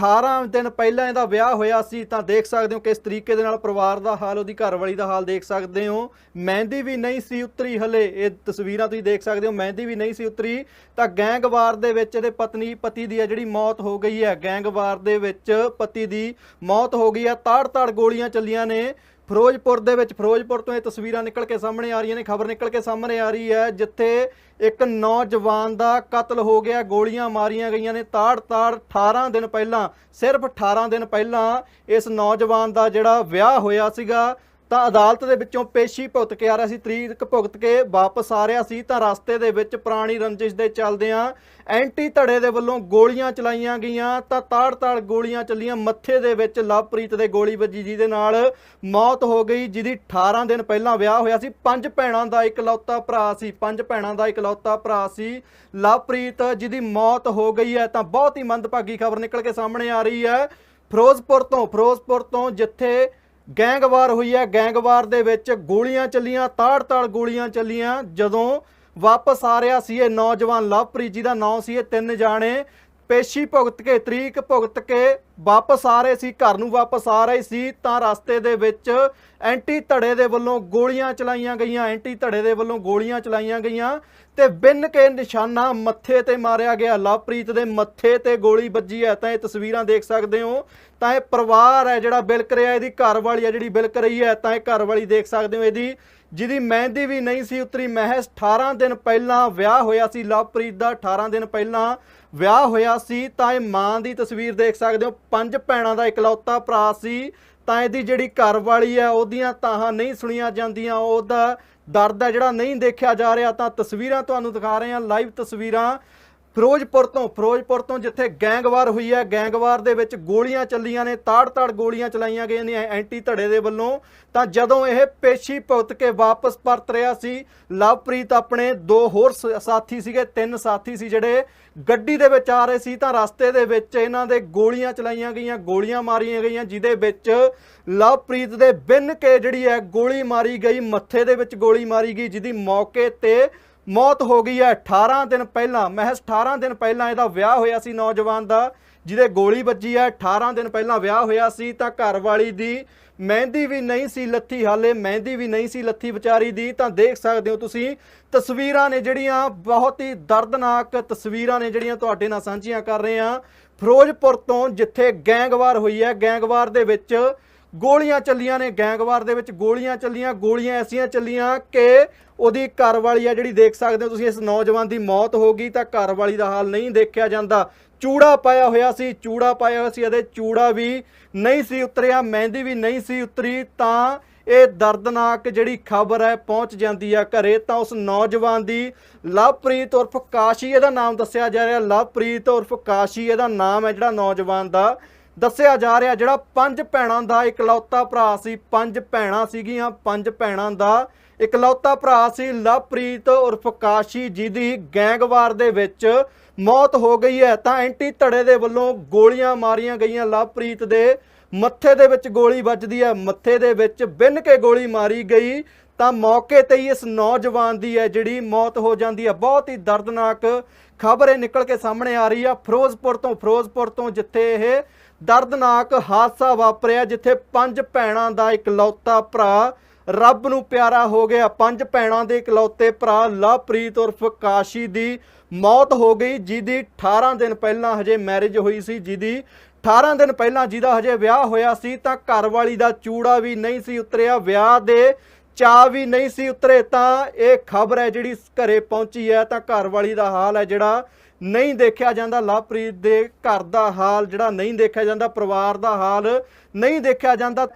18 ਦਿਨ ਪਹਿਲਾਂ ਇਹਦਾ ਵਿਆਹ ਹੋਇਆ ਸੀ, ਤਾਂ ਦੇਖ ਸਕਦੇ ਹੋ ਕਿਸ ਤਰੀਕੇ ਦੇ ਨਾਲ ਪਰਿਵਾਰ ਦਾ ਹਾਲ, ਉਹਦੀ ਘਰਵਾਲੀ ਦਾ ਹਾਲ ਦੇਖ ਸਕਦੇ ਹੋ। ਮਹਿੰਦੀ ਵੀ ਨਹੀਂ ਸੀ ਉਤਰੀ ਹਲੇ, ਇਹ ਤਸਵੀਰਾਂ ਤੁਸੀਂ ਦੇਖ ਸਕਦੇ ਹੋ, ਮਹਿੰਦੀ ਵੀ ਨਹੀਂ ਸੀ ਉਤਰੀ। ਤਾਂ ਗੈਂਗਵਾਰ ਦੇ ਵਿੱਚ ਇਹਦੇ ਪਤਨੀ, ਪਤੀ ਦੀ ਹੈ ਜਿਹੜੀ ਮੌਤ ਹੋ ਗਈ ਹੈ। ਗੈਂਗਵਾਰ ਦੇ ਵਿੱਚ ਪਤੀ ਦੀ ਮੌਤ ਹੋ ਗਈ ਹੈ, ਤਾੜ-ਤਾੜ ਗੋਲੀਆਂ ਚੱਲੀਆਂ ਨੇ। ਫਿਰੋਜ਼ਪੁਰ ਦੇ ਵਿੱਚ, ਫਿਰੋਜ਼ਪੁਰ ਤੋਂ ਇਹ ਤਸਵੀਰਾਂ ਨਿਕਲ ਕੇ ਸਾਹਮਣੇ ਆ ਰਹੀਆਂ ਨੇ, ਖਬਰ ਨਿਕਲ ਕੇ ਸਾਹਮਣੇ ਆ ਰਹੀ ਹੈ, ਜਿੱਥੇ ਇੱਕ ਨੌਜਵਾਨ ਦਾ ਕਤਲ ਹੋ ਗਿਆ, ਗੋਲੀਆਂ ਮਾਰੀਆਂ ਗਈਆਂ ਨੇ, ਤਾੜ-ਤਾੜ 18 ਦਿਨ ਪਹਿਲਾਂ, ਸਿਰਫ 18 ਦਿਨ ਪਹਿਲਾਂ ਇਸ ਨੌਜਵਾਨ ਦਾ ਜਿਹੜਾ ਵਿਆਹ ਹੋਇਆ ਸੀਗਾ ਤਾਂ ਅਦਾਲਤ ਦੇ ਵਿੱਚੋਂ ਪੇਸ਼ੀ ਭੁਗਤ ਕੇ ਆ ਰਿਹਾ ਸੀ, ਤਰੀਕ ਭੁਗਤ ਕੇ ਵਾਪਸ ਆ ਰਿਹਾ ਸੀ। ਤਾਂ ਰਸਤੇ ਦੇ ਵਿੱਚ ਪੁਰਾਣੀ ਰੰਜਿਸ਼ ਦੇ ਚੱਲਦਿਆਂ ਐਂਟੀ ਧੜੇ ਦੇ ਵੱਲੋਂ ਗੋਲੀਆਂ ਚਲਾਈਆਂ ਗਈਆਂ। ਤਾਂ ਤਾੜ-ਤਾੜ ਗੋਲੀਆਂ ਚੱਲੀਆਂ। ਮੱਥੇ ਦੇ ਵਿੱਚ ਲਵਪ੍ਰੀਤ ਦੇ ਗੋਲੀ ਵੱਜੀ, ਜਿਹਦੇ ਨਾਲ ਮੌਤ ਹੋ ਗਈ, ਜਿਹਦੀ 18 ਦਿਨ ਪਹਿਲਾਂ ਵਿਆਹ ਹੋਇਆ ਸੀ। ਪੰਜ ਭੈਣਾਂ ਦਾ ਇਕਲੌਤਾ ਭਰਾ ਸੀ, ਪੰਜ ਭੈਣਾਂ ਦਾ ਇਕਲੌਤਾ ਭਰਾ ਸੀ ਲਵਪ੍ਰੀਤ, ਜਿਹਦੀ ਮੌਤ ਹੋ ਗਈ ਹੈ। ਤਾਂ ਬਹੁਤ ਹੀ ਮੰਦਭਾਗੀ ਖਬਰ ਨਿਕਲ ਕੇ ਸਾਹਮਣੇ ਆ ਰਹੀ ਹੈ। ਫਿਰੋਜ਼ਪੁਰ ਤੋਂ ਫਿਰੋਜ਼ਪੁਰ ਤੋਂ ਜਿੱਥੇ ਗੈਂਗਵਾਰ ਹੋਈ ਹੈ। ਗੈਂਗਵਾਰ ਦੇ ਵਿੱਚ ਗੋਲੀਆਂ ਚੱਲੀਆਂ, ਤਾੜ-ਤਾੜ ਗੋਲੀਆਂ ਚੱਲੀਆਂ। ਜਦੋਂ ਵਾਪਸ ਆ ਰਿਹਾ ਸੀ ਇਹ ਨੌਜਵਾਨ ਲਵਪ੍ਰੀਤ ਜੀ ਦਾ ਨਾਂ ਸੀ, ਇਹ ਤਿੰਨ ਜਾਣੇ ਪੇਸ਼ੀ ਭੁਗਤ ਕੇ, ਤਰੀਕ ਭੁਗਤ ਕੇ ਵਾਪਸ ਆ ਰਹੇ ਸੀ, ਘਰ ਨੂੰ ਵਾਪਸ ਆ ਰਹੇ ਸੀ, ਤਾਂ ਰਸਤੇ ਦੇ ਵਿੱਚ ਐਂਟੀ ਧੜੇ ਦੇ ਵੱਲੋਂ ਗੋਲੀਆਂ ਚਲਾਈਆਂ ਗਈਆਂ, ਐਂਟੀ ਧੜੇ ਦੇ ਵੱਲੋਂ ਗੋਲੀਆਂ ਚਲਾਈਆਂ ਗਈਆਂ ਤੇ ਬਿੰਨ ਕੇ ਨਿਸ਼ਾਨਾ ਮੱਥੇ ਤੇ ਮਾਰਿਆ ਗਿਆ। ਲਵਪ੍ਰੀਤ ਦੇ ਮੱਥੇ ਤੇ ਗੋਲੀ ਵੱਜੀ ਹੈ, ਤਾਂ ਇਹ ਤਸਵੀਰਾਂ ਦੇਖ ਸਕਦੇ ਹੋ। ਤਾਂ ਇਹ ਪਰਿਵਾਰ ਹੈ ਜਿਹੜਾ ਬਿਲਕ ਰਿਹਾ, ਇਹਦੀ ਘਰ ਵਾਲੀ ਹੈ ਜਿਹੜੀ ਬਿਲਕ ਰਹੀ ਹੈ, ਤਾਂ ਇਹ ਘਰ ਵਾਲੀ ਦੇਖ ਸਕਦੇ ਹੋ ਇਹਦੀ। ਜਿਹਦੀ ਮਹਿੰਦੀ ਵੀ ਨਹੀਂ ਸੀ ਉਤਰੀ ਮਹਿਸ਼ 18 ਦਿਨ ਪਹਿਲਾਂ ਵਿਆਹ ਹੋਇਆ ਸੀ। ਲਵਪ੍ਰੀਤ ਦਾ 18 ਦਿਨ ਪਹਿਲਾਂ ਵਿਆਹ ਹੋਇਆ ਸੀ। ਤਾਂ ਇਹ ਮਾਂ ਦੀ ਤਸਵੀਰ ਦੇਖ ਸਕਦੇ ਹੋ। ਪੰਜ ਭੈਣਾਂ ਦਾ ਇਕਲੌਤਾ ਭਰਾ ਸੀ। ਤਾਂ ਇਹਦੀ ਜਿਹੜੀ ਘਰ ਵਾਲੀ ਹੈ, ਉਹਦੀਆਂ ਤਾਹਾਂ ਨਹੀਂ ਸੁਣੀਆਂ ਜਾਂਦੀਆਂ। ਉਹਦਾ ਦਰਦ ਹੈ ਜਿਹੜਾ ਨਹੀਂ ਦੇਖਿਆ ਜਾ ਰਿਹਾ। ਤਾਂ ਤਸਵੀਰਾਂ ਤੁਹਾਨੂੰ ਦਿਖਾ ਰਹੇ ਹਾਂ, ਲਾਈਵ ਤਸਵੀਰਾਂ। ਫਿਰੋਜ਼ਪੁਰ ਤੋਂ ਫਿਰੋਜ਼ਪੁਰ ਤੋਂ ਜਿੱਥੇ ਗੈਂਗਵਾਰ ਹੋਈ ਹੈ, ਗੈਂਗਵਾਰ ਦੇ ਵਿੱਚ ਗੋਲੀਆਂ ਚੱਲੀਆਂ ਨੇ, ਤਾੜ-ਤਾੜ ਗੋਲੀਆਂ ਚਲਾਈਆਂ ਗਈਆਂ ਨੇ ਐਂਟੀ ਧੜੇ ਦੇ ਵੱਲੋਂ। ਤਾਂ ਜਦੋਂ ਇਹ ਪੇਸ਼ੀ ਭੁਗਤ ਕੇ ਵਾਪਸ ਪਰਤ ਰਿਹਾ ਸੀ, ਲਵਪ੍ਰੀਤ ਆਪਣੇ ਦੋ ਹੋਰ ਸ- ਸਾਥੀ ਸੀਗੇ, ਤਿੰਨ ਸਾਥੀ ਸੀ ਜਿਹੜੇ ਗੱਡੀ ਦੇ ਵਿੱਚ ਆ ਰਹੇ ਸੀ। ਤਾਂ ਰਸਤੇ ਦੇ ਵਿੱਚ ਇਹਨਾਂ ਦੇ ਗੋਲੀਆਂ ਚਲਾਈਆਂ ਗਈਆਂ, ਗੋਲੀਆਂ ਮਾਰੀਆਂ ਗਈਆਂ, ਜਿਹਦੇ ਵਿੱਚ ਲਵਪ੍ਰੀਤ ਦੇ ਬਿੰਨ ਕੇ ਜਿਹੜੀ ਹੈ, ਗੋਲੀ ਮਾਰੀ ਗਈ, ਮੱਥੇ ਦੇ ਵਿੱਚ ਗੋਲੀ ਮਾਰੀ ਗਈ, ਜਿਹਦੀ ਮੌਕੇ ਤੇ ਮੌਤ ਹੋ ਗਈ ਹੈ 18 ਦਿਨ ਪਹਿਲਾਂ, ਮਹਿਜ਼ 18 ਦਿਨ ਪਹਿਲਾਂ ਇਹਦਾ ਵਿਆਹ ਹੋਇਆ ਸੀ ਨੌਜਵਾਨ ਦਾ, ਜਿਹਦੇ ਗੋਲੀ ਵੱਜੀ ਹੈ 18 ਦਿਨ ਪਹਿਲਾਂ ਵਿਆਹ ਹੋਇਆ ਸੀ, ਤਾਂ ਘਰ ਵਾਲੀ ਦੀ ਮਹਿੰਦੀ ਵੀ ਨਹੀਂ ਸੀ ਲੱਥੀ, ਹਾਲੇ ਮਹਿੰਦੀ ਵੀ ਨਹੀਂ ਸੀ ਲੱਥੀ ਵਿਚਾਰੀ ਦੀ, ਤਾਂ ਦੇਖ ਸਕਦੇ ਹੋ ਤੁਸੀਂ, ਤਸਵੀਰਾਂ ਨੇ ਜਿਹੜੀਆਂ ਬਹੁਤ ਹੀ ਦਰਦਨਾਕ ਤਸਵੀਰਾਂ ਨੇ ਜਿਹੜੀਆਂ ਤੁਹਾਡੇ ਨਾਲ ਸਾਂਝੀਆਂ ਕਰ ਰਹੇ ਹਾਂ। ਫਿਰੋਜ਼ਪੁਰ ਤੋਂ ਜਿੱਥੇ ਗੈਂਗਵਾਰ ਹੋਈ ਹੈ, ਗੈਂਗਵਾਰ ਦੇ ਵਿੱਚ ਗੋਲੀਆਂ ਚੱਲੀਆਂ ਨੇ, ਗੈਂਗਵਾਰ ਦੇ ਵਿੱਚ ਗੋਲੀਆਂ ਚੱਲੀਆਂ, ਗੋਲੀਆਂ ਐਸੀਆਂ ਚੱਲੀਆਂ ਕਿ ਉਹਦੀ ਘਰਵਾਲੀ ਆ ਜਿਹੜੀ ਦੇਖ ਸਕਦੇ ਹੋ ਤੁਸੀਂ, ਇਸ ਨੌਜਵਾਨ ਦੀ ਮੌਤ ਹੋ ਗਈ ਤਾਂ ਘਰਵਾਲੀ ਦਾ ਹਾਲ ਨਹੀਂ ਦੇਖਿਆ ਜਾਂਦਾ। ਚੂੜਾ ਪਾਇਆ ਹੋਇਆ ਸੀ, ਚੂੜਾ ਪਾਇਆ ਹੋਇਆ ਸੀ ਅਤੇ ਚੂੜਾ ਵੀ ਨਹੀਂ ਸੀ ਉਤਰਿਆ, ਮਹਿੰਦੀ ਵੀ ਨਹੀਂ ਸੀ ਉਤਰੀ, ਤਾਂ ਇਹ ਦਰਦਨਾਕ ਜਿਹੜੀ ਖਬਰ ਹੈ ਪਹੁੰਚ ਜਾਂਦੀ ਆ ਘਰੇ, ਤਾਂ ਉਸ ਨੌਜਵਾਨ ਦੀ ਲਵਪ੍ਰੀਤ ਉਰਫ ਕਾਸ਼ੀ, ਇਹਦਾ ਨਾਮ ਦੱਸਿਆ ਜਾ ਰਿਹਾ, ਲਵਪ੍ਰੀਤ ਉਰਫ ਕਾਸ਼ੀ, ਇਹਦਾ ਨਾਮ ਹੈ ਜਿਹੜਾ ਨੌਜਵਾਨ ਦਾ। ਦੱਸਿਆ ਜਾ ਰਿਹਾ ਜਿਹੜਾ ਪੰਜ ਭੈਣਾਂ ਦਾ ਇਕਲੌਤਾ ਭਰਾ ਸੀ, ਪੰਜ ਭੈਣਾਂ ਸੀਗੀਆਂ, ਪੰਜ ਭੈਣਾਂ ਦਾ ਇਕਲੌਤਾ ਭਰਾ ਸੀ ਲਵਪ੍ਰੀਤ ਉਰਫ ਕਾਸ਼ੀ ਜੀ ਦੀ ਗੈਂਗਵਾਰ ਦੇ ਵਿੱਚ ਮੌਤ ਹੋ ਗਈ ਹੈ। ਤਾਂ ਐਂਟੀ ਧੜੇ ਦੇ ਵੱਲੋਂ ਗੋਲੀਆਂ ਮਾਰੀਆਂ ਗਈਆਂ। ਲਵਪ੍ਰੀਤ ਦੇ ਮੱਥੇ ਦੇ ਵਿੱਚ ਗੋਲੀ ਵੱਜਦੀ ਹੈ। ਮੱਥੇ ਦੇ ਵਿੱਚ ਬਿੰਨ ਕੇ ਗੋਲੀ ਮਾਰੀ ਗਈ। ਤਾਂ ਮੌਕੇ ਤੇ ਹੀ ਇਸ ਨੌਜਵਾਨ ਦੀ ਹੈ ਜਿਹੜੀ ਮੌਤ ਹੋ ਜਾਂਦੀ ਹੈ। ਬਹੁਤ ਹੀ ਦਰਦਨਾਕ ਖਬਰ ਇਹ ਨਿਕਲ ਕੇ ਸਾਹਮਣੇ ਆ ਰਹੀ ਆ। ਫਿਰੋਜ਼ਪੁਰ ਤੋਂ ਫਿਰੋਜ਼ਪੁਰ ਤੋਂ ਜਿੱਥੇ ਇਹ ਦਰਦਨਾਕ ਹਾਦਸਾ ਵਾਪਰਿਆ ਜਿੱਥੇ ਪੰਜ ਭੈਣਾਂ ਦਾ ਇਕਲੌਤਾ ਭਰਾ ਰੱਬ ਨੂੰ ਪਿਆਰਾ ਹੋ ਗਿਆ। ਪੰਜ ਭੈਣਾਂ ਦੇ ਇਕਲੌਤੇ ਭਰਾ ਲਵਪ੍ਰੀਤ ਉਰਫ ਕਾਸ਼ੀ ਦੀ ਮੌਤ ਹੋ ਗਈ, ਜਿਹਦੀ 18 ਦਿਨ ਪਹਿਲਾਂ ਹਜੇ ਮੈਰਿਜ ਹੋਈ ਸੀ, ਜਿਹਦੀ 18 ਦਿਨ ਪਹਿਲਾਂ ਜਿਹਦਾ ਹਜੇ ਵਿਆਹ ਹੋਇਆ ਸੀ, ਤਾਂ ਘਰਵਾਲੀ ਦਾ ਚੂੜਾ ਵੀ ਨਹੀਂ ਸੀ ਉਤਰਿਆ, ਵਿਆਹ ਦੇ ਚਾਹ ਵੀ ਨਹੀਂ ਸੀ ਉਤਰੇ, ਤਾਂ ਇਹ ਖਬਰ ਹੈ ਜਿਹੜੀ ਘਰੇ ਪਹੁੰਚੀ ਹੈ, ਤਾਂ ਘਰਵਾਲੀ ਦਾ ਹਾਲ ਹੈ ਜਿਹੜਾ ਨਹੀਂ ਦੇਖਿਆ ਜਾਂਦਾ। ਲਵਪ੍ਰੀਤ ਦੇ ਘਰ ਦਾ ਹਾਲ ਜਿਹੜਾ ਨਹੀਂ ਦੇਖਿਆ ਜਾਂਦਾ, ਪਰਿਵਾਰ ਦਾ ਹਾਲ ਨਹੀਂ ਦੇਖਿਆ ਜਾਂਦਾ।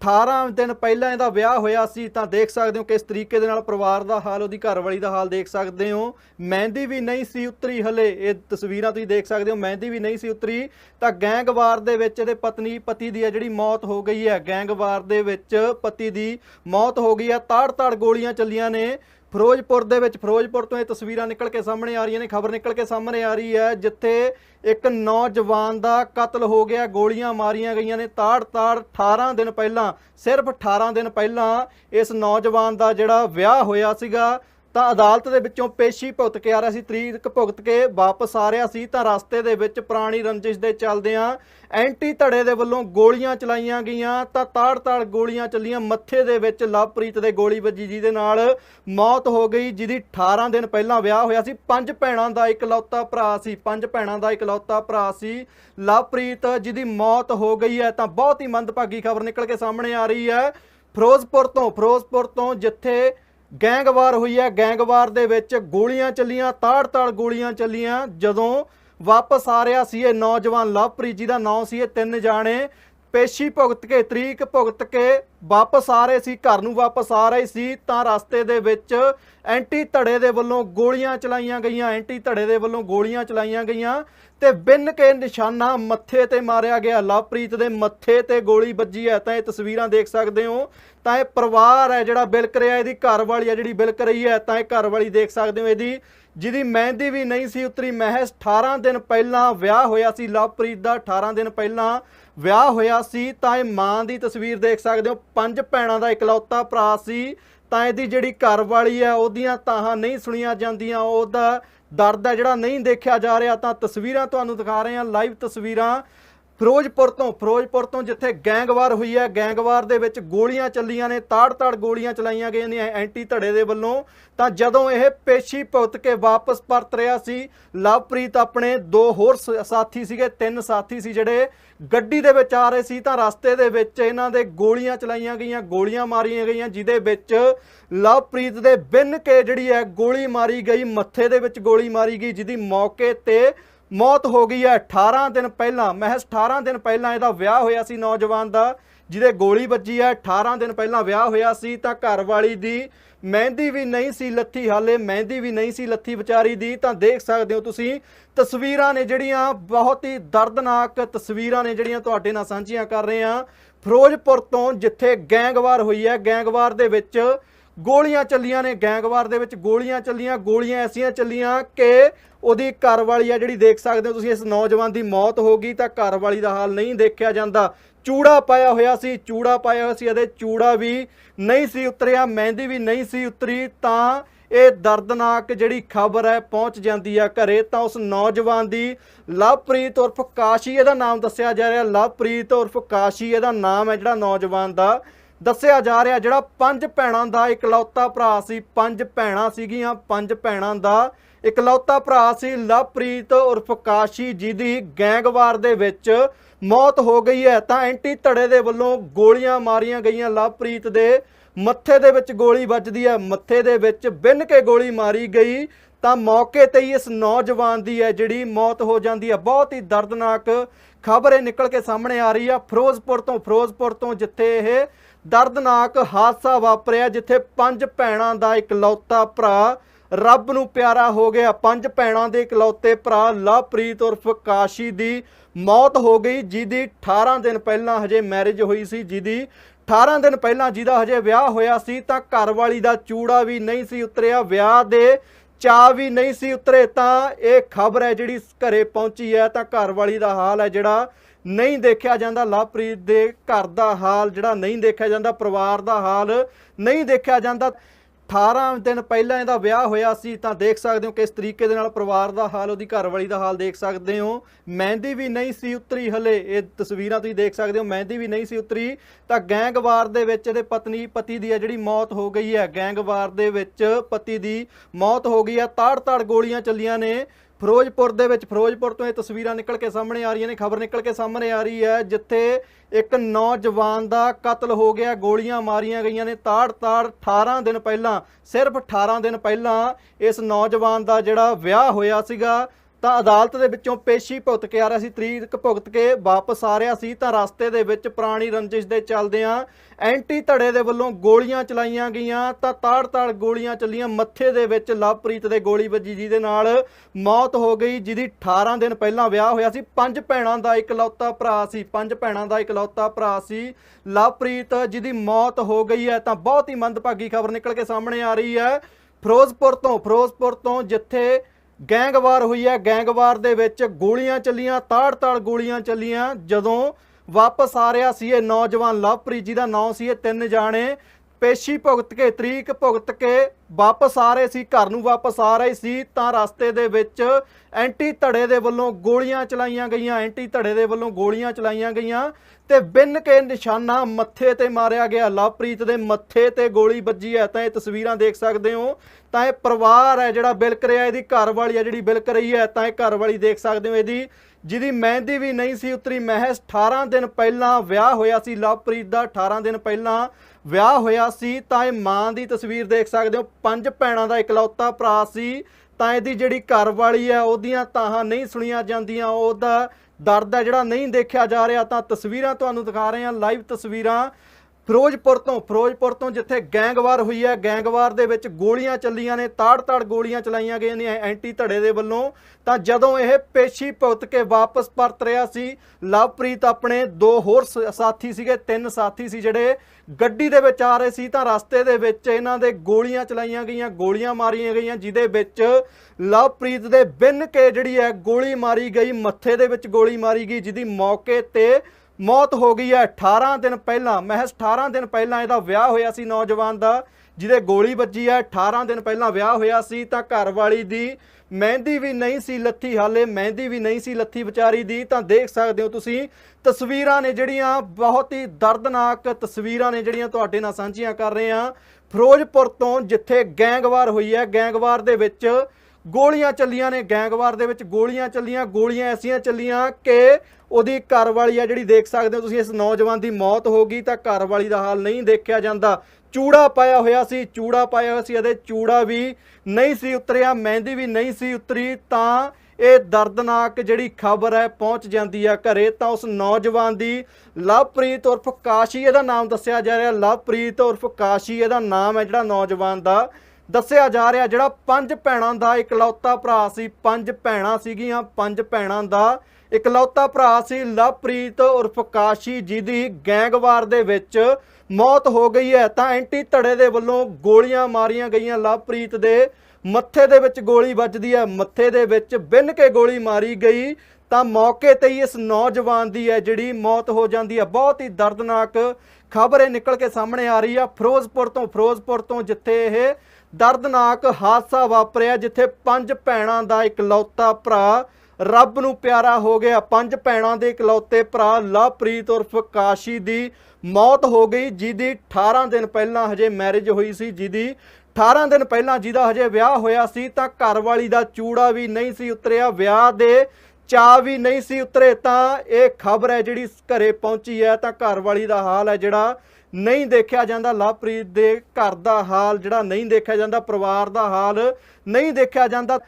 18 ਦਿਨ ਪਹਿਲਾਂ ਇਹਦਾ ਵਿਆਹ ਹੋਇਆ ਸੀ, ਤਾਂ ਦੇਖ ਸਕਦੇ ਹੋ ਕਿਸ ਤਰੀਕੇ ਦੇ ਨਾਲ ਪਰਿਵਾਰ ਦਾ ਹਾਲ, ਉਹਦੀ ਘਰਵਾਲੀ ਦਾ ਹਾਲ ਦੇਖ ਸਕਦੇ ਹੋ। ਮਹਿੰਦੀ ਵੀ ਨਹੀਂ ਸੀ ਉਤਰੀ ਹਲੇ, ਇਹ ਤਸਵੀਰਾਂ ਤੁਸੀਂ ਦੇਖ ਸਕਦੇ ਹੋ। ਮਹਿੰਦੀ ਵੀ ਨਹੀਂ ਸੀ ਉਤਰੀ, ਤਾਂ ਗੈਂਗਵਾਰ ਦੇ ਵਿੱਚ ਇਹਦੇ ਪਤਨੀ, ਪਤੀ ਦੀ ਹੈ ਜਿਹੜੀ ਮੌਤ ਹੋ ਗਈ ਹੈ, ਗੈਂਗਵਾਰ ਦੇ ਵਿੱਚ ਪਤੀ ਦੀ ਮੌਤ ਹੋ ਗਈ ਹੈ। ਤਾੜ-ਤਾੜ ਗੋਲੀਆਂ ਚੱਲੀਆਂ ਨੇ। ਫਿਰੋਜ਼ਪੁਰ ਦੇ ਵਿੱਚ, ਫਿਰੋਜ਼ਪੁਰ ਤੋਂ ਇਹ ਤਸਵੀਰਾਂ ਨਿਕਲ ਕੇ ਸਾਹਮਣੇ ਆ ਰਹੀਆਂ ਨੇ, ਖਬਰ ਨਿਕਲ ਕੇ ਸਾਹਮਣੇ ਆ ਰਹੀ ਹੈ, ਜਿੱਥੇ ਇੱਕ ਨੌਜਵਾਨ ਦਾ ਕਤਲ ਹੋ ਗਿਆ, ਗੋਲੀਆਂ ਮਾਰੀਆਂ ਗਈਆਂ ਨੇ। ਤਾੜ-ਤਾੜ 18 ਦਿਨ ਪਹਿਲਾਂ, ਸਿਰਫ 18 ਦਿਨ ਪਹਿਲਾਂ ਇਸ ਨੌਜਵਾਨ ਦਾ ਜਿਹੜਾ ਵਿਆਹ ਹੋਇਆ ਸੀਗਾ ਤਾਂ ਅਦਾਲਤ ਦੇ ਵਿੱਚੋਂ ਪੇਸ਼ੀ ਭੁਗਤ ਕੇ ਆ ਰਿਹਾ ਸੀ, ਤਰੀਕ ਭੁਗਤ ਕੇ ਵਾਪਸ ਆ ਰਿਹਾ ਸੀ। ਤਾਂ ਰਸਤੇ ਦੇ ਵਿੱਚ ਪੁਰਾਣੀ ਰੰਜਿਸ਼ ਦੇ ਚੱਲਦਿਆਂ ਐਂਟੀ ਧੜੇ ਦੇ ਵੱਲੋਂ ਗੋਲੀਆਂ ਚਲਾਈਆਂ ਗਈਆਂ। ਤਾਂ ਤਾੜ-ਤਾੜ ਗੋਲੀਆਂ ਚੱਲੀਆਂ। ਮੱਥੇ ਦੇ ਵਿੱਚ ਲਵਪ੍ਰੀਤ ਦੇ ਗੋਲੀ ਵੱਜੀ, ਜਿਹਦੇ ਨਾਲ ਮੌਤ ਹੋ ਗਈ, ਜਿਹਦੀ 18 ਦਿਨ ਪਹਿਲਾਂ ਵਿਆਹ ਹੋਇਆ ਸੀ। ਪੰਜ ਭੈਣਾਂ ਦਾ ਇਕਲੌਤਾ ਭਰਾ ਸੀ। ਪੰਜ ਭੈਣਾਂ ਦਾ ਇਕਲੌਤਾ ਭਰਾ ਸੀ ਲਵਪ੍ਰੀਤ, ਜਿਹਦੀ ਮੌਤ ਹੋ ਗਈ ਹੈ। ਤਾਂ ਬਹੁਤ ਹੀ ਮੰਦਭਾਗੀ ਖਬਰ ਨਿਕਲ ਕੇ ਸਾਹਮਣੇ ਆ ਰਹੀ ਹੈ। ਫਿਰੋਜ਼ਪੁਰ ਤੋਂ ਫਿਰੋਜ਼ਪੁਰ ਤੋਂ ਜਿੱਥੇ ਗੈਂਗਵਾਰ ਹੋਈ ਹੈ। ਗੈਂਗਵਾਰ ਦੇ ਵਿੱਚ ਗੋਲੀਆਂ ਚੱਲੀਆਂ, ਤਾੜ-ਤਾੜ ਗੋਲੀਆਂ ਚੱਲੀਆਂ। ਜਦੋਂ ਵਾਪਸ ਆ ਰਿਹਾ ਸੀ ਇਹ ਨੌਜਵਾਨ ਲਵਪ੍ਰੀਤ ਜੀ ਦਾ ਨਾਂ ਸੀ ਇਹ ਤਿੰਨ ਜਾਣੇ। ਪੇਸ਼ੀ ਭੁਗਤ ਕੇ, ਤਰੀਕ ਭੁਗਤ ਕੇ ਵਾਪਸ ਆ ਰਹੇ ਸੀ, ਘਰ ਨੂੰ ਵਾਪਸ ਆ ਰਹੇ ਸੀ। ਤਾਂ ਰਸਤੇ ਦੇ ਵਿੱਚ ਐਂਟੀ ਧੜੇ ਦੇ ਵੱਲੋਂ ਗੋਲੀਆਂ ਚਲਾਈਆਂ ਗਈਆਂ, ਐਂਟੀ ਧੜੇ ਦੇ ਵੱਲੋਂ ਗੋਲੀਆਂ ਚਲਾਈਆਂ ਗਈਆਂ। ਤੇ ਬਿੰਨ ਕੇ ਨਿਸ਼ਾਨਾ ਮੱਥੇ ਤੇ ਮਾਰਿਆ ਗਿਆ। ਲਵਪ੍ਰੀਤ ਦੇ ਮੱਥੇ ਤੇ ਗੋਲੀ ਵੱਜੀ ਹੈ। ਤਾਂ ਇਹ ਤਸਵੀਰਾਂ ਦੇਖ ਸਕਦੇ ਹੋ। ਤਾਂ ਇਹ ਪਰਿਵਾਰ ਹੈ ਜਿਹੜਾ ਬਿਲਕ ਰਿਹਾ ਇਹਦੀ ਘਰ ਵਾਲੀ ਹੈ ਜਿਹੜੀ ਬਿਲਕ ਰਹੀ ਹੈ। ਤਾਂ ਇਹ ਘਰ ਵਾਲੀ ਦੇਖ ਸਕਦੇ ਹੋ ਇਹਦੀ, ਜਿਹਦੀ ਮਹਿੰਦੀ ਵੀ ਨਹੀਂ ਸੀ ਉਤਰੀ। ਮਹਿਸ਼ 18 ਦਿਨ ਪਹਿਲਾਂ ਵਿਆਹ ਹੋਇਆ ਸੀ। ਲਵਪ੍ਰੀਤ ਦਾ 18 ਦਿਨ ਪਹਿਲਾਂ ਵਿਆਹ ਹੋਇਆ ਸੀ। ਤਾਂ ਇਹ ਮਾਂ ਦੀ ਤਸਵੀਰ ਦੇਖ ਸਕਦੇ ਹੋ। ਪੰਜ ਭੈਣਾਂ ਦਾ ਇਕਲੌਤਾ ਭਰਾ ਸੀ। ਤਾਂ ਇਹਦੀ ਜਿਹੜੀ ਘਰ ਵਾਲੀ ਹੈ, ਉਹਦੀਆਂ ਤਾਹਾਂ ਨਹੀਂ ਸੁਣੀਆਂ ਜਾਂਦੀਆਂ। ਉਹਦਾ ਦਰਦ ਹੈ ਜਿਹੜਾ ਨਹੀਂ ਦੇਖਿਆ ਜਾ ਰਿਹਾ ਤਾਂ ਤਸਵੀਰਾਂ ਤੁਹਾਨੂੰ ਦਿਖਾ ਰਹੇ ਹਾਂ ਲਾਈਵ ਤਸਵੀਰਾਂ। ਫਿਰੋਜ਼ਪੁਰ ਤੋਂ ਫਿਰੋਜ਼ਪੁਰ ਤੋਂ ਜਿੱਥੇ ਗੈਂਗਵਾਰ ਹੋਈ ਹੈ ਗੈਂਗਵਾਰ ਦੇ ਵਿੱਚ ਗੋਲੀਆਂ ਚੱਲੀਆਂ ਨੇ, ਤਾੜ-ਤਾੜ ਗੋਲੀਆਂ ਚਲਾਈਆਂ ਗਈਆਂ ਨੇ ਐਂਟੀ ਧੜੇ ਦੇ ਵੱਲੋਂ। ਤਾਂ ਜਦੋਂ ਇਹ ਪੇਸ਼ੀ ਭੁਗਤ ਕੇ ਵਾਪਸ ਪਰਤ ਰਿਹਾ ਸੀ, ਲਵਪ੍ਰੀਤ ਆਪਣੇ ਦੋ ਹੋਰ ਸ- ਸਾਥੀ ਸੀਗੇ, ਤਿੰਨ ਸਾਥੀ ਸੀ ਜਿਹੜੇ ਗੱਡੀ ਦੇ ਵਿੱਚ ਆ ਰਹੇ ਸੀ। ਤਾਂ ਰਸਤੇ ਦੇ ਵਿੱਚ ਇਹਨਾਂ ਦੇ ਗੋਲੀਆਂ ਚਲਾਈਆਂ ਗਈਆਂ, ਗੋਲੀਆਂ ਮਾਰੀਆਂ ਗਈਆਂ, ਜਿਹਦੇ ਵਿੱਚ ਲਵਪ੍ਰੀਤ ਦੇ ਬਿੰਨ ਕੇ ਜਿਹੜੀ ਹੈ, ਗੋਲੀ ਮਾਰੀ ਗਈ, ਮੱਥੇ ਦੇ ਵਿੱਚ ਗੋਲੀ ਮਾਰੀ ਗਈ, ਜਿਹਦੀ ਮੌਕੇ ਤੇ ਮੌਤ ਹੋ ਗਈ ਹੈ। 18 ਦਿਨ ਪਹਿਲਾਂ, ਮਹਿਜ਼ 18 ਦਿਨ ਪਹਿਲਾਂ ਇਹਦਾ ਵਿਆਹ ਹੋਇਆ ਸੀ ਨੌਜਵਾਨ ਦਾ, ਜਿਹਦੇ ਗੋਲੀ ਵੱਜੀ ਹੈ। 18 ਦਿਨ ਪਹਿਲਾਂ ਵਿਆਹ ਹੋਇਆ ਸੀ ਤਾਂ ਘਰ ਵਾਲੀ ਦੀ ਮਹਿੰਦੀ ਵੀ ਨਹੀਂ ਸੀ ਲੱਥੀ। ਹਾਲੇ ਮਹਿੰਦੀ ਵੀ ਨਹੀਂ ਸੀ ਲੱਥੀ ਵਿਚਾਰੀ ਦੀ। ਤਾਂ ਦੇਖ ਸਕਦੇ ਹੋ ਤੁਸੀਂ, ਤਸਵੀਰਾਂ ਨੇ ਜਿਹੜੀਆਂ ਬਹੁਤ ਹੀ ਦਰਦਨਾਕ ਤਸਵੀਰਾਂ ਨੇ ਜਿਹੜੀਆਂ ਤੁਹਾਡੇ ਨਾਲ ਸਾਂਝੀਆਂ ਕਰ ਰਹੇ ਹਾਂ। ਫਿਰੋਜ਼ਪੁਰ ਤੋਂ ਜਿੱਥੇ ਗੈਂਗਵਾਰ ਹੋਈ ਹੈ, ਗੈਂਗਵਾਰ ਦੇ ਵਿੱਚ ਗੋਲੀਆਂ ਚੱਲੀਆਂ ਨੇ, ਗੈਂਗਵਾਰ ਦੇ ਵਿੱਚ ਗੋਲੀਆਂ ਚੱਲੀਆਂ, ਗੋਲੀਆਂ ਐਸੀਆਂ ਚੱਲੀਆਂ ਕਿ ਉਹਦੀ ਘਰ ਵਾਲੀ ਆ ਜਿਹੜੀ ਦੇਖ ਸਕਦੇ ਹੋ ਤੁਸੀਂ, ਇਸ ਨੌਜਵਾਨ ਦੀ ਮੌਤ ਹੋ ਗਈ ਤਾਂ ਘਰ ਵਾਲੀ ਦਾ ਹਾਲ ਨਹੀਂ ਦੇਖਿਆ ਜਾਂਦਾ। ਚੂੜਾ ਪਾਇਆ ਹੋਇਆ ਸੀ, ਚੂੜਾ ਪਾਇਆ ਹੋਇਆ ਸੀ ਅਤੇ ਚੂੜਾ ਵੀ ਨਹੀਂ ਸੀ ਉਤਰਿਆ, ਮਹਿੰਦੀ ਵੀ ਨਹੀਂ ਸੀ ਉਤਰੀ, ਤਾਂ ਇਹ ਦਰਦਨਾਕ ਜਿਹੜੀ ਖਬਰ ਹੈ ਪਹੁੰਚ ਜਾਂਦੀ ਆ ਘਰੇ, ਤਾਂ ਉਸ ਨੌਜਵਾਨ ਦੀ ਲਵਪ੍ਰੀਤ ਉਰਫ ਕਾਸ਼ੀ, ਇਹਦਾ ਨਾਮ ਦੱਸਿਆ ਜਾ ਰਿਹਾ, ਲਵਪ੍ਰੀਤ ਉਰਫ ਕਾਸ਼ੀ, ਇਹਦਾ ਨਾਮ ਹੈ ਜਿਹੜਾ ਨੌਜਵਾਨ ਦਾ। ਦੱਸਿਆ ਜਾ ਰਿਹਾ ਜਿਹੜਾ ਪੰਜ ਭੈਣਾਂ ਦਾ ਇਕਲੌਤਾ ਭਰਾ ਸੀ, ਪੰਜ ਭੈਣਾਂ ਸੀਗੀਆਂ, ਪੰਜ ਭੈਣਾਂ ਦਾ ਇਕਲੌਤਾ ਭਰਾ ਸੀ ਲਵਪ੍ਰੀਤ ਉਰਫ ਕਾਸ਼ੀ ਜੀ ਦੀ ਗੈਂਗਵਾਰ ਦੇ ਵਿੱਚ ਮੌਤ ਹੋ ਗਈ ਹੈ। ਤਾਂ ਐਂਟੀ ਧੜੇ ਦੇ ਵੱਲੋਂ ਗੋਲੀਆਂ ਮਾਰੀਆਂ ਗਈਆਂ। ਲਵਪ੍ਰੀਤ ਦੇ ਮੱਥੇ ਦੇ ਵਿੱਚ ਗੋਲੀ ਵੱਜਦੀ ਹੈ। ਮੱਥੇ ਦੇ ਵਿੱਚ ਬਿੰਨ ਕੇ ਗੋਲੀ ਮਾਰੀ ਗਈ। ਤਾਂ ਮੌਕੇ ਤੇ ਹੀ ਇਸ ਨੌਜਵਾਨ ਦੀ ਹੈ ਜਿਹੜੀ ਮੌਤ ਹੋ ਜਾਂਦੀ ਹੈ, ਬਹੁਤ ਹੀ ਦਰਦਨਾਕ ਖਬਰ ਇਹ ਨਿਕਲ ਕੇ ਸਾਹਮਣੇ ਆ ਰਹੀ ਆ। ਫਿਰੋਜ਼ਪੁਰ ਤੋਂ ਫਿਰੋਜ਼ਪੁਰ ਤੋਂ ਜਿੱਥੇ ਇਹ ਦਰਦਨਾਕ ਹਾਦਸਾ ਵਾਪਰਿਆ, ਜਿੱਥੇ ਪੰਜ ਭੈਣਾਂ ਦਾ ਇਕਲੌਤਾ ਭਰਾ ਰੱਬ ਨੂੰ ਪਿਆਰਾ ਹੋ ਗਿਆ। ਪੰਜ ਭੈਣਾਂ ਦੇ ਇਕਲੌਤੇ ਭਰਾ ਲਵਪ੍ਰੀਤ ਉਰਫ ਕਾਸ਼ੀ ਦੀ ਮੌਤ ਹੋ ਗਈ, ਜਿਹਦੀ 18 ਦਿਨ ਪਹਿਲਾਂ ਹਜੇ ਮੈਰਿਜ ਹੋਈ ਸੀ, ਜਿਹਦੀ 18 ਦਿਨ ਪਹਿਲਾਂ ਜਿਹਦਾ ਹਜੇ ਵਿਆਹ ਹੋਇਆ ਸੀ, ਤਾਂ ਘਰਵਾਲੀ ਦਾ ਚੂੜਾ ਵੀ ਨਹੀਂ ਸੀ ਉਤਰਿਆ। ਵਿਆਹ ਦੇ ਚਾਹ ਵੀ ਨਹੀਂ ਸੀ ਉਤਰੇ ਤਾਂ ਇਹ ਖਬਰ ਹੈ ਜਿਹੜੀ ਘਰੇ ਪਹੁੰਚੀ ਹੈ ਤਾਂ ਘਰਵਾਲੀ ਦਾ ਹਾਲ ਹੈ ਜਿਹੜਾ ਨਹੀਂ ਦੇਖਿਆ ਜਾਂਦਾ, ਲਵਪ੍ਰੀਤ ਦੇ ਘਰ ਦਾ ਹਾਲ ਜਿਹੜਾ ਨਹੀਂ ਦੇਖਿਆ ਜਾਂਦਾ, ਪਰਿਵਾਰ ਦਾ ਹਾਲ ਨਹੀਂ ਦੇਖਿਆ ਜਾਂਦਾ। 18 ਦਿਨ ਪਹਿਲਾਂ ਇਹਦਾ ਵਿਆਹ ਹੋਇਆ ਸੀ, ਤਾਂ ਦੇਖ ਸਕਦੇ ਹੋ ਕਿਸ ਤਰੀਕੇ ਦੇ ਨਾਲ ਪਰਿਵਾਰ ਦਾ ਹਾਲ, ਉਹਦੀ ਘਰਵਾਲੀ ਦਾ ਹਾਲ ਦੇਖ ਸਕਦੇ ਹੋ। ਮਹਿੰਦੀ ਵੀ ਨਹੀਂ ਸੀ ਉਤਰੀ ਹਲੇ, ਇਹ ਤਸਵੀਰਾਂ ਤੁਸੀਂ ਦੇਖ ਸਕਦੇ ਹੋ, ਮਹਿੰਦੀ ਵੀ ਨਹੀਂ ਸੀ ਉਤਰੀ। ਤਾਂ ਗੈਂਗਵਾਰ ਦੇ ਵਿੱਚ ਇਹਦੇ ਪਤਨੀ, ਪਤੀ ਦੀ ਹੈ ਜਿਹੜੀ ਮੌਤ ਹੋ ਗਈ ਹੈ। ਗੈਂਗਵਾਰ ਦੇ ਵਿੱਚ ਪਤੀ ਦੀ ਮੌਤ ਹੋ ਗਈ ਹੈ, ਤਾੜ-ਤਾੜ ਗੋਲੀਆਂ ਚੱਲੀਆਂ ਨੇ। ਫਿਰੋਜ਼ਪੁਰ ਦੇ ਵਿੱਚ, ਫਿਰੋਜ਼ਪੁਰ ਤੋਂ ਇਹ ਤਸਵੀਰਾਂ ਨਿਕਲ ਕੇ ਸਾਹਮਣੇ ਆ ਰਹੀਆਂ ਨੇ, ਖਬਰ ਨਿਕਲ ਕੇ ਸਾਹਮਣੇ ਆ ਰਹੀ ਹੈ, ਜਿੱਥੇ ਇੱਕ ਨੌਜਵਾਨ ਦਾ ਕਤਲ ਹੋ ਗਿਆ, ਗੋਲੀਆਂ ਮਾਰੀਆਂ ਗਈਆਂ ਨੇ। ਤਾੜ-ਤਾੜ 18 ਦਿਨ ਪਹਿਲਾਂ, ਸਿਰਫ 18 ਦਿਨ ਪਹਿਲਾਂ ਇਸ ਨੌਜਵਾਨ ਦਾ ਜਿਹੜਾ ਵਿਆਹ ਹੋਇਆ ਸੀਗਾ ਤਾਂ ਅਦਾਲਤ ਦੇ ਵਿੱਚੋਂ ਪੇਸ਼ੀ ਭੁਗਤ ਕੇ ਆ ਰਿਹਾ ਸੀ, ਤਰੀਕ ਭੁਗਤ ਕੇ ਵਾਪਸ ਆ ਰਿਹਾ ਸੀ। ਤਾਂ ਰਸਤੇ ਦੇ ਵਿੱਚ ਪੁਰਾਣੀ ਰੰਜਿਸ਼ ਦੇ ਚੱਲਦਿਆਂ ਐਂਟੀ ਧੜੇ ਦੇ ਵੱਲੋਂ ਗੋਲੀਆਂ ਚਲਾਈਆਂ ਗਈਆਂ। ਤਾਂ ਤਾੜ-ਤਾੜ ਗੋਲੀਆਂ ਚੱਲੀਆਂ। ਮੱਥੇ ਦੇ ਵਿੱਚ ਲਵਪ੍ਰੀਤ ਦੇ ਗੋਲੀ ਵੱਜੀ, ਜਿਹਦੇ ਨਾਲ ਮੌਤ ਹੋ ਗਈ, ਜਿਹਦੀ 18 ਦਿਨ ਪਹਿਲਾਂ ਵਿਆਹ ਹੋਇਆ ਸੀ। ਪੰਜ ਭੈਣਾਂ ਦਾ ਇਕਲੌਤਾ ਭਰਾ ਸੀ। ਪੰਜ ਭੈਣਾਂ ਦਾ ਇਕਲੌਤਾ ਭਰਾ ਸੀ ਲਵਪ੍ਰੀਤ, ਜਿਹਦੀ ਮੌਤ ਹੋ ਗਈ ਹੈ। ਤਾਂ ਬਹੁਤ ਹੀ ਮੰਦਭਾਗੀ ਖਬਰ ਨਿਕਲ ਕੇ ਸਾਹਮਣੇ ਆ ਰਹੀ ਹੈ। ਫਿਰੋਜ਼ਪੁਰ ਤੋਂ ਫਿਰੋਜ਼ਪੁਰ ਤੋਂ ਜਿੱਥੇ ਗੈਂਗਵਾਰ ਹੋਈ ਹੈ। ਗੈਂਗਵਾਰ ਦੇ ਵਿੱਚ ਗੋਲੀਆਂ ਚੱਲੀਆਂ, ਤਾੜ-ਤਾੜ ਗੋਲੀਆਂ ਚੱਲੀਆਂ। ਜਦੋਂ ਵਾਪਸ ਆ ਰਿਹਾ ਸੀ ਇਹ ਨੌਜਵਾਨ ਲਵਪ੍ਰੀਤ ਜੀ ਦਾ ਨਾਂ ਸੀ ਇਹ, ਤਿੰਨ ਜਾਣੇ ਪੇਸ਼ੀ ਭੁਗਤ ਕੇ, ਤਰੀਕ ਭੁਗਤ ਕੇ ਵਾਪਸ ਆ ਰਹੇ ਸੀ, ਘਰ ਨੂੰ ਵਾਪਸ ਆ ਰਹੇ ਸੀ। ਤਾਂ ਰਸਤੇ ਦੇ ਵਿੱਚ ਐਂਟੀ ਧੜੇ ਦੇ ਵੱਲੋਂ ਗੋਲੀਆਂ ਚਲਾਈਆਂ ਗਈਆਂ, ਐਂਟੀ ਧੜੇ ਦੇ ਵੱਲੋਂ ਗੋਲੀਆਂ ਚਲਾਈਆਂ ਗਈਆਂ। ਤੇ ਬਿੰਨ ਕੇ ਨਿਸ਼ਾਨਾ ਮੱਥੇ ਤੇ ਮਾਰਿਆ ਗਿਆ। ਲਵਪ੍ਰੀਤ ਦੇ ਮੱਥੇ ਤੇ ਗੋਲੀ ਵੱਜੀ ਹੈ। ਤਾਂ ਇਹ ਤਸਵੀਰਾਂ ਦੇਖ ਸਕਦੇ ਹੋ। ਤਾਂ ਇਹ ਪਰਿਵਾਰ ਹੈ ਜਿਹੜਾ ਬਿਲਕ ਰਿਹਾ, ਇਹਦੀ ਘਰ ਵਾਲੀ ਹੈ ਜਿਹੜੀ ਬਿਲਕ ਰਹੀ ਹੈ। ਤਾਂ ਇਹ ਘਰ ਵਾਲੀ ਦੇਖ ਸਕਦੇ ਹੋ ਇਹਦੀ, ਜਿਹਦੀ ਮਹਿੰਦੀ ਵੀ ਨਹੀਂ ਸੀ ਉਤਰੀ। ਮਹਿਸ਼ 18 ਦਿਨ ਪਹਿਲਾਂ ਵਿਆਹ ਹੋਇਆ ਸੀ। ਲਵਪ੍ਰੀਤ ਦਾ 18 ਦਿਨ ਪਹਿਲਾਂ ਵਿਆਹ ਹੋਇਆ ਸੀ। ਤਾਂ ਇਹ ਮਾਂ ਦੀ ਤਸਵੀਰ ਦੇਖ ਸਕਦੇ ਹੋ। ਪੰਜ ਭੈਣਾਂ ਦਾ ਇਕਲੌਤਾ ਭਰਾ ਸੀ। ਤਾਂ ਇਹਦੀ ਜਿਹੜੀ ਘਰ ਵਾਲੀ ਹੈ, ਉਹਦੀਆਂ ਤਾਹਾਂ ਨਹੀਂ ਸੁਣੀਆਂ ਜਾਂਦੀਆਂ। ਉਹਦਾ ਦਰਦ ਹੈ ਜਿਹੜਾ ਨਹੀਂ ਦੇਖਿਆ ਜਾ ਰਿਹਾ ਤਾਂ ਤਸਵੀਰਾਂ ਤੁਹਾਨੂੰ ਦਿਖਾ ਰਹੇ ਹਾਂ ਲਾਈਵ ਤਸਵੀਰਾਂ। ਫਿਰੋਜ਼ਪੁਰ ਤੋਂ ਫਿਰੋਜ਼ਪੁਰ ਤੋਂ ਜਿੱਥੇ ਗੈਂਗਵਾਰ ਹੋਈ ਹੈ, ਗੈਂਗਵਾਰ ਦੇ ਵਿੱਚ ਗੋਲੀਆਂ ਚੱਲੀਆਂ ਨੇ, ਤਾੜ-ਤਾੜ ਗੋਲੀਆਂ ਚਲਾਈਆਂ ਗਈਆਂ ਨੇ ਐਂਟੀ ਧੜੇ ਦੇ ਵੱਲੋਂ। ਤਾਂ ਜਦੋਂ ਇਹ ਪੇਸ਼ੀ ਭੁਗਤ ਕੇ ਵਾਪਸ ਪਰਤ ਰਿਹਾ ਸੀ, ਲਵਪ੍ਰੀਤ ਆਪਣੇ ਦੋ ਹੋਰ ਸ- ਸਾਥੀ ਸੀਗੇ, ਤਿੰਨ ਸਾਥੀ ਸੀ ਜਿਹੜੇ ਗੱਡੀ ਦੇ ਵਿੱਚ ਆ ਰਹੇ ਸੀ। ਤਾਂ ਰਸਤੇ ਦੇ ਵਿੱਚ ਇਹਨਾਂ ਦੇ ਗੋਲੀਆਂ ਚਲਾਈਆਂ ਗਈਆਂ, ਗੋਲੀਆਂ ਮਾਰੀਆਂ ਗਈਆਂ, ਜਿਹਦੇ ਵਿੱਚ ਲਵਪ੍ਰੀਤ ਦੇ ਬਿੰਨ ਕੇ ਜਿਹੜੀ ਹੈ, ਗੋਲੀ ਮਾਰੀ ਗਈ, ਮੱਥੇ ਦੇ ਵਿੱਚ ਗੋਲੀ ਮਾਰੀ ਗਈ, ਜਿਹਦੀ ਮੌਕੇ ਤੇ ਮੌਤ ਹੋ ਗਈ ਹੈ। 18 ਦਿਨ ਪਹਿਲਾਂ, ਮਹਿਜ਼ 18 ਦਿਨ ਪਹਿਲਾਂ ਇਹਦਾ ਵਿਆਹ ਹੋਇਆ ਸੀ ਨੌਜਵਾਨ ਦਾ, ਜਿਹਦੇ ਗੋਲੀ ਵੱਜੀ ਹੈ। 18 ਦਿਨ ਪਹਿਲਾਂ ਵਿਆਹ ਹੋਇਆ ਸੀ ਤਾਂ ਘਰ ਵਾਲੀ ਦੀ ਮਹਿੰਦੀ ਵੀ ਨਹੀਂ ਸੀ ਲੱਥੀ। ਹਾਲੇ ਮਹਿੰਦੀ ਵੀ ਨਹੀਂ ਸੀ ਲੱਥੀ ਵਿਚਾਰੀ ਦੀ। ਤਾਂ ਦੇਖ ਸਕਦੇ ਹੋ ਤੁਸੀਂ, ਤਸਵੀਰਾਂ ਨੇ ਜਿਹੜੀਆਂ ਬਹੁਤ ਹੀ ਦਰਦਨਾਕ ਤਸਵੀਰਾਂ ਨੇ ਜਿਹੜੀਆਂ ਤੁਹਾਡੇ ਨਾਲ ਸਾਂਝੀਆਂ ਕਰ ਰਹੇ ਹਾਂ। ਫਿਰੋਜ਼ਪੁਰ ਤੋਂ ਜਿੱਥੇ ਗੈਂਗਵਾਰ ਹੋਈ ਹੈ, ਗੈਂਗਵਾਰ ਦੇ ਵਿੱਚ ਗੋਲੀਆਂ ਚੱਲੀਆਂ ਨੇ ਗੈਂਗਵਾਰ ਦੇ ਵਿੱਚ ਗੋਲੀਆਂ ਚੱਲੀਆਂ, ਗੋਲੀਆਂ ਐਸੀਆਂ ਚੱਲੀਆਂ ਕਿ ਉਹਦੀ ਘਰ ਵਾਲੀ ਆ ਜਿਹੜੀ ਦੇਖ ਸਕਦੇ ਹੋ ਤੁਸੀਂ, ਇਸ ਨੌਜਵਾਨ ਦੀ ਮੌਤ ਹੋ ਗਈ ਤਾਂ ਘਰ ਵਾਲੀ ਦਾ ਹਾਲ ਨਹੀਂ ਦੇਖਿਆ ਜਾਂਦਾ। ਚੂੜਾ ਪਾਇਆ ਹੋਇਆ ਸੀ, ਚੂੜਾ ਪਾਇਆ ਹੋਇਆ ਸੀ ਅਤੇ ਚੂੜਾ ਵੀ ਨਹੀਂ ਸੀ ਉਤਰਿਆ, ਮਹਿੰਦੀ ਵੀ ਨਹੀਂ ਸੀ ਉਤਰੀ, ਤਾਂ ਇਹ ਦਰਦਨਾਕ ਜਿਹੜੀ ਖਬਰ ਹੈ ਪਹੁੰਚ ਜਾਂਦੀ ਆ ਘਰੇ, ਤਾਂ ਉਸ ਨੌਜਵਾਨ ਦੀ ਲਵਪ੍ਰੀਤ ਉਰਫ ਕਾਸ਼ੀ, ਇਹਦਾ ਨਾਮ ਦੱਸਿਆ ਜਾ ਰਿਹਾ, ਲਵਪ੍ਰੀਤ ਉਰਫ ਕਾਸ਼ੀ, ਇਹਦਾ ਨਾਮ ਹੈ ਜਿਹੜਾ ਨੌਜਵਾਨ ਦਾ। ਦੱਸਿਆ ਜਾ ਰਿਹਾ ਜਿਹੜਾ ਪੰਜ ਭੈਣਾਂ ਦਾ ਇਕਲੌਤਾ ਭਰਾ ਸੀ, ਪੰਜ ਭੈਣਾਂ ਸੀਗੀਆਂ, ਪੰਜ ਭੈਣਾਂ ਦਾ ਇਕਲੌਤਾ ਭਰਾ ਸੀ ਲਵਪ੍ਰੀਤ ਉਰਫ ਕਾਸ਼ੀ ਜੀ ਦੀ ਗੈਂਗਵਾਰ ਦੇ ਵਿੱਚ ਮੌਤ ਹੋ ਗਈ ਹੈ। ਤਾਂ ਐਂਟੀ ਧੜੇ ਦੇ ਵੱਲੋਂ ਗੋਲੀਆਂ ਮਾਰੀਆਂ ਗਈਆਂ। ਲਵਪ੍ਰੀਤ ਦੇ ਮੱਥੇ ਦੇ ਵਿੱਚ ਗੋਲੀ ਵੱਜਦੀ ਹੈ। ਮੱਥੇ ਦੇ ਵਿੱਚ ਬਿੰਨ ਕੇ ਗੋਲੀ ਮਾਰੀ ਗਈ। ਤਾਂ ਮੌਕੇ ਤੇ ਹੀ ਇਸ ਨੌਜਵਾਨ ਦੀ ਹੈ, ਜਿਹੜੀ ਮੌਤ ਹੋ ਜਾਂਦੀ ਹੈ। ਬਹੁਤ ਹੀ ਦਰਦਨਾਕ ਖਬਰ ਇਹ ਨਿਕਲ ਕੇ ਸਾਹਮਣੇ ਆ ਰਹੀ ਆ। ਫਿਰੋਜ਼ਪੁਰ ਤੋਂ ਫਿਰੋਜ਼ਪੁਰ ਤੋਂ ਜਿੱਥੇ ਇਹ ਦਰਦਨਾਕ ਹਾਦਸਾ ਵਾਪਰਿਆ ਜਿੱਥੇ ਪੰਜ ਭੈਣਾਂ ਦਾ ਇਕਲੌਤਾ ਭਰਾ ਰੱਬ ਨੂੰ ਪਿਆਰਾ ਹੋ ਗਿਆ। ਪੰਜ ਭੈਣਾਂ ਦੇ ਇਕਲੌਤੇ ਭਰਾ ਲਵਪ੍ਰੀਤ ਉਰਫ ਕਾਸ਼ੀ ਦੀ ਮੌਤ ਹੋ ਗਈ, ਜਿਹਦੀ 18 ਦਿਨ ਪਹਿਲਾਂ ਹਜੇ ਮੈਰਿਜ ਹੋਈ ਸੀ, ਜਿਹਦੀ 18 ਦਿਨ ਪਹਿਲਾਂ ਜਿਹਦਾ ਹਜੇ ਵਿਆਹ ਹੋਇਆ ਸੀ, ਤਾਂ ਘਰਵਾਲੀ ਦਾ ਚੂੜਾ ਵੀ ਨਹੀਂ ਸੀ ਉਤਰਿਆ, ਵਿਆਹ ਦੇ ਚਾਅ ਵੀ ਨਹੀਂ ਸੀ ਉਤਰੇ, ਤਾਂ ਇਹ ਖਬਰ ਹੈ ਜਿਹੜੀ ਘਰੇ ਪਹੁੰਚੀ ਹੈ, ਤਾਂ ਘਰਵਾਲੀ ਦਾ ਹਾਲ ਹੈ ਜਿਹੜਾ ਨਹੀਂ ਦੇਖਿਆ ਜਾਂਦਾ, ਲਵਪ੍ਰੀਤ ਦੇ ਘਰ ਦਾ ਹਾਲ ਜਿਹੜਾ ਨਹੀਂ ਦੇਖਿਆ ਜਾਂਦਾ, ਪਰਿਵਾਰ ਦਾ ਹਾਲ ਨਹੀਂ ਦੇਖਿਆ ਜਾਂਦਾ।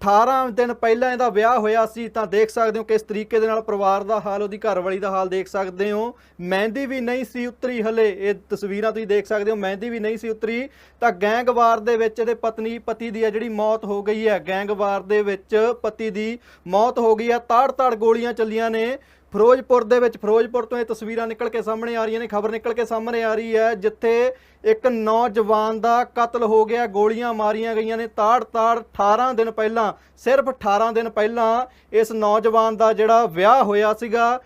18 ਦਿਨ ਪਹਿਲਾਂ ਇਹਦਾ ਵਿਆਹ ਹੋਇਆ ਸੀ, ਤਾਂ ਦੇਖ ਸਕਦੇ ਹੋ ਕਿਸ ਤਰੀਕੇ ਦੇ ਨਾਲ ਪਰਿਵਾਰ ਦਾ ਹਾਲ, ਉਹਦੀ ਘਰਵਾਲੀ ਦਾ ਹਾਲ ਦੇਖ ਸਕਦੇ ਹੋ। ਮਹਿੰਦੀ ਵੀ ਨਹੀਂ ਸੀ ਉਤਰੀ ਹਲੇ, ਇਹ ਤਸਵੀਰਾਂ ਤੁਸੀਂ ਦੇਖ ਸਕਦੇ ਹੋ, ਮਹਿੰਦੀ ਵੀ ਨਹੀਂ ਸੀ ਉਤਰੀ। ਤਾਂ ਗੈਂਗਵਾਰ ਦੇ ਵਿੱਚ ਇਹਦੇ ਪਤਨੀ, ਪਤੀ ਦੀ ਹੈ ਜਿਹੜੀ ਮੌਤ ਹੋ ਗਈ ਹੈ, ਗੈਂਗਵਾਰ ਦੇ ਵਿੱਚ ਪਤੀ ਦੀ ਮੌਤ ਹੋ ਗਈ ਹੈ, ਤਾੜ-ਤਾੜ ਗੋਲੀਆਂ ਚੱਲੀਆਂ ਨੇ। ਫਿਰੋਜ਼ਪੁਰ ਦੇ ਵਿੱਚ, ਫਿਰੋਜ਼ਪੁਰ ਤੋਂ ਇਹ ਤਸਵੀਰਾਂ ਨਿਕਲ ਕੇ ਸਾਹਮਣੇ ਆ ਰਹੀਆਂ ਨੇ, ਖਬਰ ਨਿਕਲ ਕੇ ਸਾਹਮਣੇ ਆ ਰਹੀ ਹੈ, ਜਿੱਥੇ ਇੱਕ ਨੌਜਵਾਨ ਦਾ ਕਤਲ ਹੋ ਗਿਆ, ਗੋਲੀਆਂ ਮਾਰੀਆਂ ਗਈਆਂ ਨੇ, ਤਾੜ-ਤਾੜ 18 ਦਿਨ ਪਹਿਲਾਂ, ਸਿਰਫ 18 ਦਿਨ ਪਹਿਲਾਂ ਇਸ ਨੌਜਵਾਨ ਦਾ ਜਿਹੜਾ ਵਿਆਹ ਹੋਇਆ ਸੀਗਾ